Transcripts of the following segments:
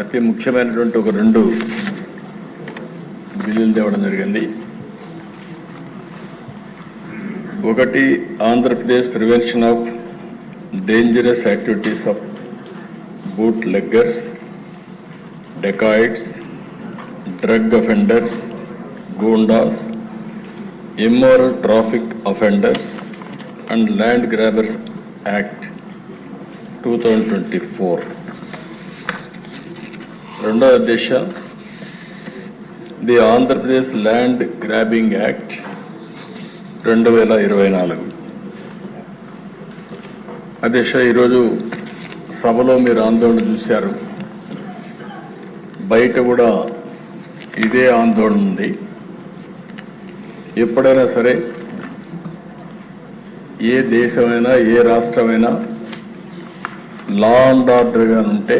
అతి ముఖ్యమైనటువంటి ఒక రెండు బిల్లులు తేవడం జరిగింది. ఒకటి Andhra Pradesh prevention of dangerous activities of bootleggers dacoits drug offenders goondas immoral traffic offenders and land grabbers act 2024 రెండో దిశ the Andhra Pradesh land grabbing act రెండు వేల ఇరవై నాలుగు. అధ్యక్ష ఈరోజు సభలో మీరు ఆందోళన చూశారు. బయట కూడా ఇదే ఆందోళన ఉంది. ఎప్పుడైనా సరే ఏ దేశమైనా ఏ రాష్ట్రమైనా లా అండ్ ఆర్డర్గా ఉంటే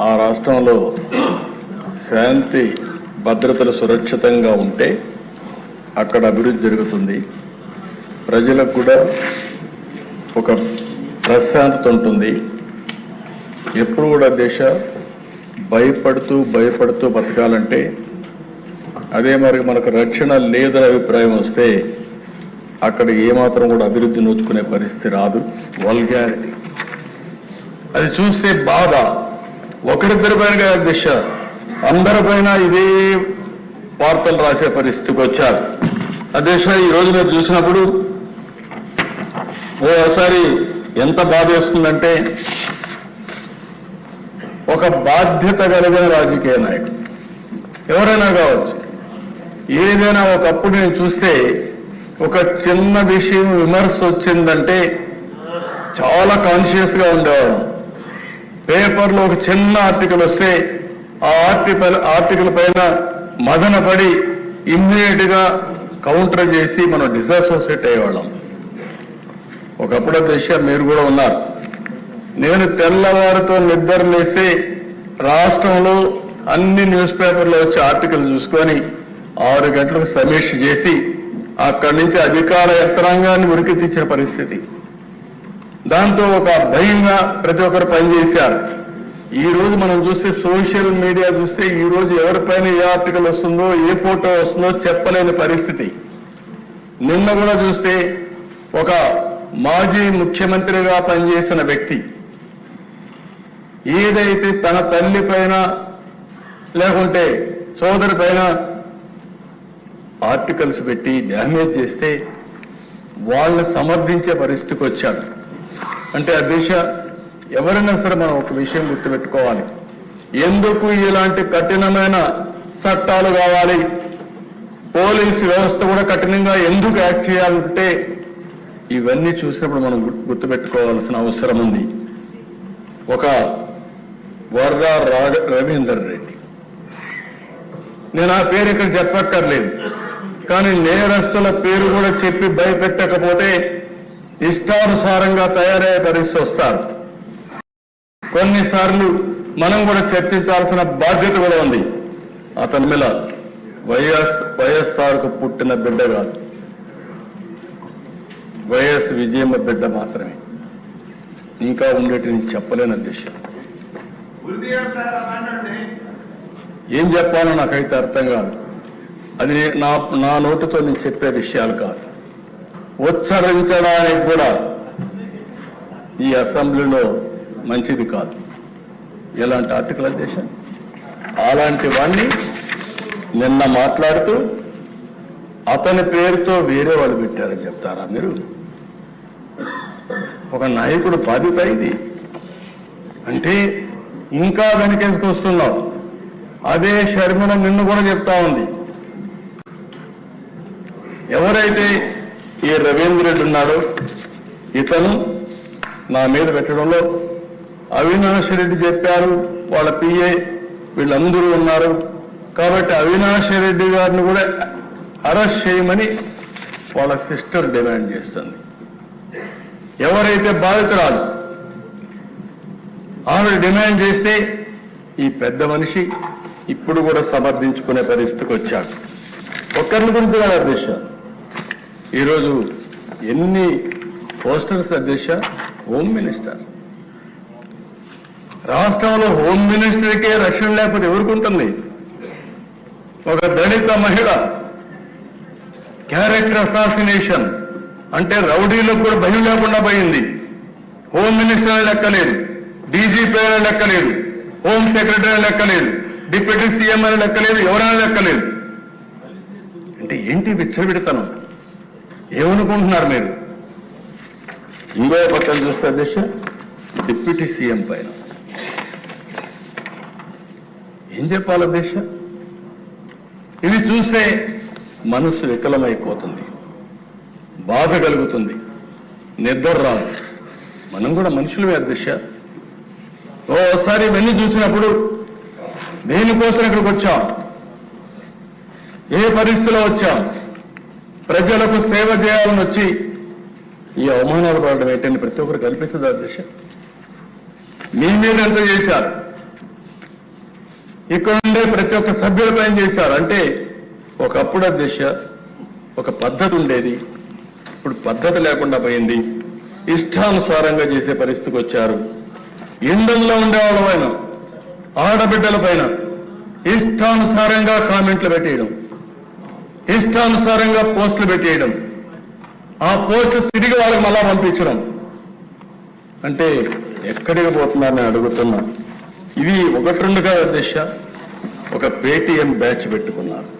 ఆ రాష్ట్రంలో శాంతి భద్రతలు సురక్షితంగా ఉంటే అక్కడ అభివృద్ధి జరుగుతుంది. ప్రజలకు కూడా ఒక ప్రశాంతత ఉంటుంది. ఎప్పుడు కూడా దేశ భయపడుతూ భయపడుతూ బతకాలంటే అదే మరి మనకు రక్షణ లేదని అభిప్రాయం వస్తే అక్కడ ఏమాత్రం కూడా అభివృద్ధి నోచుకునే పరిస్థితి రాదు. వల్గారిటీ. అది చూస్తే బాధ. ఒకరిద్దరి పైన కాదు దిశ అందరిపైన ఇదే వార్తలు రాసే పరిస్థితికి వచ్చారు. అధ్యక్ష ఈ రోజు మీరు చూసినప్పుడు ఓసారి ఎంత బాధ వేస్తుందంటే ఒక బాధ్యత కలిగిన రాజకీయ నాయకుడు. ఎవరైనా కావచ్చు. ఏదైనా ఒకప్పుడు నేను చూస్తే ఒక చిన్న విషయం విమర్శ వచ్చిందంటే చాలా కాన్షియస్గా ఉండేవాడు పేపర్లో ఒక చిన్న ఆర్టికల్ వస్తే ఆ ఆర్టికల్ ఆర్టికల్ పైన మదన పడి గా కౌంటర్ చేసి మనం డిసోసియేట్ అయ్యేవాళ్ళం. ఒకప్పుడు దశ మీరు కూడా ఉన్నారు. నేను తెల్లవారితో నిద్ర రాష్ట్రంలో అన్ని న్యూస్ పేపర్లో వచ్చే ఆర్టికల్ చూసుకొని ఆరు గంటలకు సమీక్ష చేసి అక్కడి నుంచి అధికార యంత్రాంగాన్ని ఉరికి తెచ్చిన పరిస్థితి. దాంతో ఒక భయంగా ప్రతి ఒక్కరు పనిచేశారు. ఈ రోజు మనం చూస్తే సోషల్ మీడియా చూస్తే ఈ రోజు ఎవరిపైన ఏ ఆర్టికల్ వస్తుందో ఏ ఫోటో వస్తుందో చెప్పలేని పరిస్థితి. నిన్న కూడా చూస్తే ఒక మాజీ ముఖ్యమంత్రిగా పనిచేసిన వ్యక్తి ఏదైతే తన తల్లి పైన లేకుంటే సోదరి పైన ఆర్టికల్స్ పెట్టి డ్యామేజ్ చేస్తే వాళ్ళని సమర్థించే పరిస్థితికి వచ్చాడు. అంటే ఆ దిశ ఎవరైనా సరే మనం ఒక విషయం గుర్తుపెట్టుకోవాలి. ఎందుకు ఇలాంటి కఠినమైన చట్టాలు కావాలి? పోలీసు వ్యవస్థ కూడా కఠినంగా ఎందుకు యాక్ట్ చేయాలంటే ఇవన్నీ చూసినప్పుడు మనం గుర్తుపెట్టుకోవాల్సిన అవసరం ఉంది. ఒక వరద రా- రవీందర్ రెడ్డి. నేను ఆ పేరు ఇక్కడ చెప్పక్కర్లేదు. కానీ నేరస్తుల పేరు కూడా చెప్పి భయపెట్టకపోతే ఇష్టానుసారంగా తయారయ్యే పరిస్థితి వస్తారు కొన్నిసార్లు మనం కూడా చర్చించాల్సిన బాధ్యత కూడా ఉంది. అతని మీద వైఎస్ వైఎస్ఆర్కు పుట్టిన బిడ్డ కాదు. వైఎస్ విజయమ్మ బిడ్డ మాత్రమే. ఇంకా ఉండేటి నేను చెప్పలేని అధ్యక్ష ఏం చెప్పాలో నాకైతే అర్థం కాదు. అది నా నా నోటితో నేను చెప్పే విషయాలు కాదు. ఉచ్చరించడానికి కూడా ఈ అసెంబ్లీలో మంచిది కాదు. ఎలాంటి ఆర్టికల్ అధ్యక్ష అలాంటి వాణ్ణి నిన్న మాట్లాడుతూ అతని పేరుతో వేరే వాళ్ళు పెట్టారని చెప్తారా మీరు? ఒక నాయకుడు బాధ్యత ఇది అంటే ఇంకా వెనకేసుకొస్తున్నావు అదే షర్మిల నిన్ను కూడా చెప్తా ఉంది. ఎవరైతే ఈ రవీంద్ర రెడ్డి ఉన్నాడు. ఇతను నా మీద పెట్టడంలో అవినాష్ రెడ్డి చెప్పారు. వాళ్ళ పిఏ వీళ్ళందరూ ఉన్నారు. కాబట్టి అవినాష్ రెడ్డి గారిని కూడా అరెస్ట్ చేయమని వాళ్ళ సిస్టర్ డిమాండ్ చేస్తుంది. ఎవరైతే బాధితురాలు ఆవిడ డిమాండ్ చేస్తే ఈ పెద్ద మనిషి ఇప్పుడు కూడా సమర్థించుకునే పరిస్థితికి వచ్చాడు. ఒక్కరిని గురించి కాదు అధ్యక్ష ఈరోజు ఎన్ని పోస్టర్స్ అధ్యక్ష? హోమ్ మినిస్టర్ రాష్ట్రంలో హోమ్ మినిస్టర్కే రక్షణ లేకపోతే ఎవరికి ఉంటుంది? ఒక దళిత మహిళ. క్యారెక్టర్ అసాసినేషన్ అంటే రౌడీలకు కూడా భయం లేకుండా పోయింది. హోమ్ మినిస్టర్ అని లెక్కలేదు. డీజీపీ అని లెక్కలేదు. హోమ్ సెక్రటరీ లెక్కలేదు. డిప్యూటీ సీఎం అని లెక్కలేదు. ఎవరైనా లెక్కలేదు. అంటే ఏంటి విచ్చలవిడతనం? ఏమనుకుంటున్నారు మీరు? ఇంకో పక్కన చూస్తే అధ్యక్ష డిప్యూటీ సీఎం పైన. ఏం చెప్పాలి అధ్యక్ష ఇవి చూస్తే మనసు వికలమైపోతుంది. బాధ కలుగుతుంది. నిద్ర రాదు. మనం కూడా మనుషులమే అధ్యక్ష ఓసారి ఇవన్నీ చూసినప్పుడు దేనికోసం ఇక్కడికి వచ్చాం? ఏ పరిస్థితిలో వచ్చాం? ప్రజలకు సేవ చేయాలని వచ్చి ఈ అవమానాలు పడడం ఏంటని ప్రతి ఒక్కరు కల్పించదు అధ్యక్ష. మీ మీద ఎంత చేశారు. ఇక్కడ ఉండే ప్రతి ఒక్క సభ్యులపై చేశారు? అంటే ఒకప్పుడు అధ్యక్ష ఒక పద్ధతి ఉండేది. ఇప్పుడు పద్ధతి లేకుండా పోయింది. ఇష్టానుసారంగా చేసే పరిస్థితికి వచ్చారు. ఇండంలో ఉండేవాళ్ళ పైన ఆడబిడ్డల పైన ఇష్టానుసారంగా కామెంట్లు పెట్టేయడం. ఇష్టానుసారంగా పోస్టులు పెట్టేయడం. ఆ పోస్టులు తిరిగి వాళ్ళకి మళ్ళా పంపించడం. అంటే ఎక్కడికి పోతున్నారని అడుగుతున్నా. ఇది ఒకటి రెండుగా దిశ ఒక పేటీఎం బ్యాచ్ పెట్టుకున్నారు.